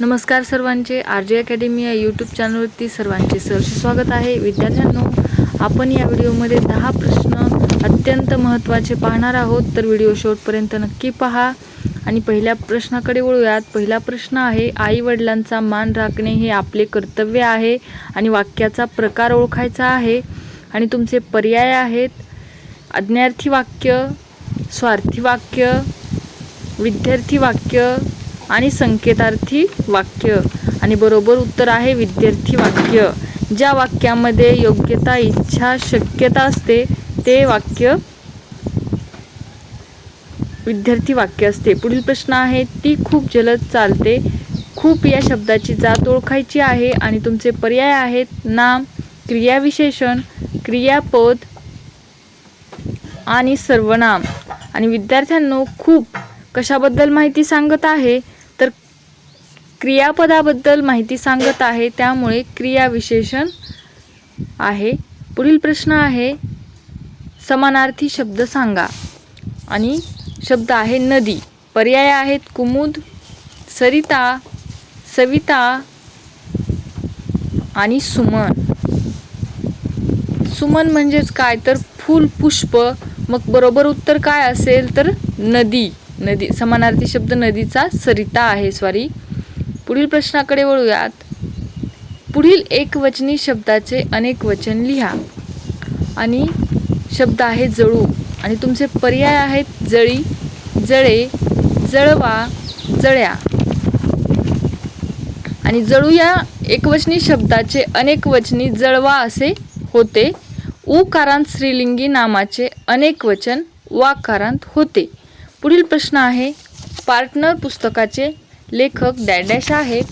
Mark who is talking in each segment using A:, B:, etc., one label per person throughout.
A: नमस्कार सर्वांचे. R J academy या यूट्यूब चॅनलवरती सर्वांचे सहर्ष स्वागत आहे. विद्यार्थ्यांनो आपण या व्हिडिओमध्ये दहा प्रश्न अत्यंत महत्त्वाचे पाहणार आहोत. तर व्हिडिओ शेवटपर्यंत नक्की पहा. आणि पहिल्या प्रश्नाकडे वळूयात. पहिला प्रश्न आहे आई वडिलांचा मान राखणे हे आपले कर्तव्य आहे आणि वाक्याचा प्रकार ओळखायचा आहे. आणि तुमचे पर्याय आहेत. अज्ञार्थी वाक्य स्वार्थी वाक्य विद्यार्थी वाक्य आणि संकेतार्थी वाक्य. आणि बरोबर उत्तर आहे विद्यार्थी वाक्य. ज्या वाक्यामध्ये योग्यता इच्छा शक्यता असते ते वाक्य विद्यार्थी वाक्य असते. पुढील प्रश्न आहे ती खूप जलद चालते. खूप या शब्दाची जात ओळखायची आहे आणि तुमचे पर्याय आहेत. नाम क्रियाविशेषण क्रियापद आणि सर्वनाम. आणि विद्यार्थ्यांनो खूप कशाबद्दल माहिती सांगत आहे? क्रियापदाबद्दल माहिती सांगत आहे त्यामुळे क्रियाविशेषण आहे. पुढील प्रश्न आहे समानार्थी शब्द सांगा. आणि शब्द आहे नदी. पर्याय आहेत कुमुद सरिता सविता आणि सुमन. सुमन म्हणजेच काय? तर फूल पुष्प. मग बरोबर उत्तर काय असेल? तर नदी. नदी समानार्थी शब्द नदीचा सरिता आहे सॉरी पुढील प्रश्नाकडे वळूयात. पुढील एकवचनी शब्दाचे अनेक वचन लिहा. आणि शब्द आहे जळू. आणि तुमचे पर्याय आहेत जळी जळे जळवा जळ्या. आणि जळू या एकवचनी शब्दाचे अनेक वचनी जळवा असे होते. उकारांत स्त्रीलिंगी नामाचे अनेक वचन वाकारांत होते. पुढील प्रश्न आहे पार्टनर पुस्तकाचे लेखक डॅडॅश आहेत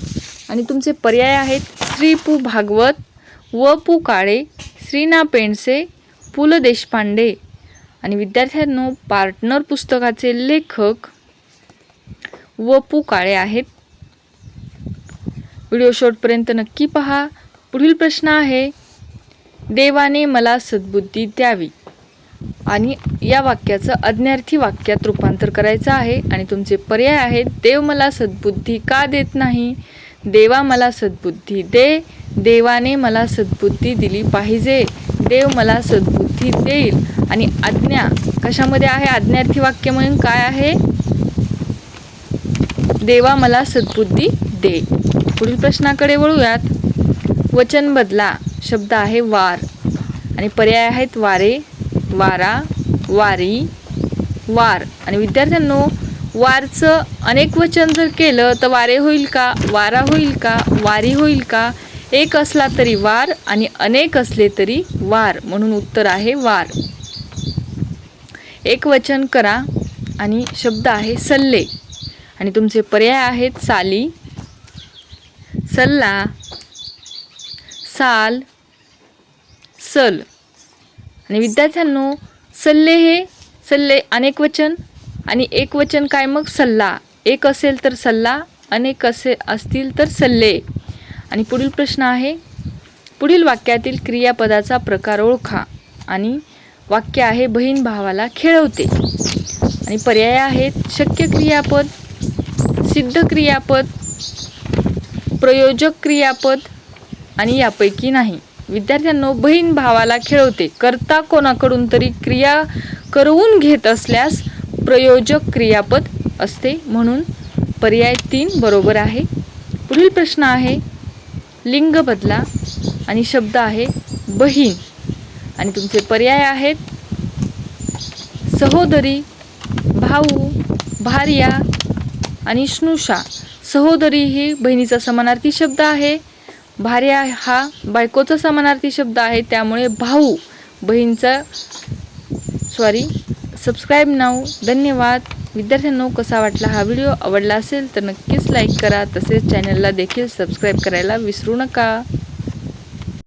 A: आणि तुमचे पर्याय आहेत श्री पू भागवत व पू काळे श्रीना पेंडसे पु ल देशपांडे. आणि विद्यार्थ्यांनो पार्टनर पुस्तकाचे लेखक व पू काळे आहेत. व्हिडिओ शॉर्टपर्यंत नक्की पहा. पुढील प्रश्न आहे देवाने मला सद्बुद्धी द्यावी. आणि या वाक्याचं अज्ञार्थी वाक्यात रूपांतर करायचं आहे. आणि तुमचे पर्याय आहेत. देव मला सद्बुद्धी का देत नाही? देवा मला सद्बुद्धी दे. देवाने मला सद्बुद्धी दिली पाहिजे. देव मला सद्बुद्धी देईल. आणि आज्ञा कशामध्ये आहे? आज्ञार्थी वाक्य म्हणून काय आहे? देवा मला सद्बुद्धी दे. पुढील प्रश्नाकडे वळूयात. वचन बदला शब्द आहे वार. आणि पर्याय आहेत वारे. वारा वारी वार. आणि विद्यार्थ्यांनो वारचं अनेक वचन जर केलं तर वारे होईल का? वारा होईल का? वारी होईल का? एक असला तरी वार आणि अनेक असले तरी वार. म्हणून उत्तर आहे वार. एक वचन करा आणि शब्द आहे सल्ले. आणि तुमचे पर्याय आहेत साली सल्ला साल सल. आणि विद्यार्थ्यांनो सल्ले हे सल्ले अनेक वचन आणि एक वचन काय मग? सल्ला. एक असेल तर सल्ला अनेक असे असतील तर सल्ले. आणि पुढील प्रश्न आहे पुढील वाक्यातील क्रियापदाचा प्रकार ओळखा आणि वाक्य आहे बहीण भावाला खेळवते. आणि पर्याय आहेत शक्य क्रियापद सिद्ध क्रियापद प्रयोजक क्रियापद आणि यापैकी नाही. विद्यार्थ्यांनो बहीण भावाला खेळवते. करता कोणाकडून तरी क्रिया करवून घेत असल्यास प्रयोजक क्रियापद असते म्हणून पर्याय तीन बरोबर आहे. पुढील प्रश्न आहे लिंग बदला आणि शब्द आहे बहीण. आणि तुमचे पर्याय आहेत सहोदरी भाऊ भार्या आणि स्नुषा सहोदरी ही बहिणीचा समानार्थी शब्द आहे. भार्या हा बायकोचा समानार्थी शब्द आहे त्यामुळे भाऊ बहीणचा सॉरी सबस्क्राईब नाऊ धन्यवाद. विद्यार्थ्यांनो कसा वाटला हा व्हिडिओ आवडला असेल तर नक्कीच लाईक करा. तसेच चॅनलला देखील सबस्क्राईब करायला विसरू नका.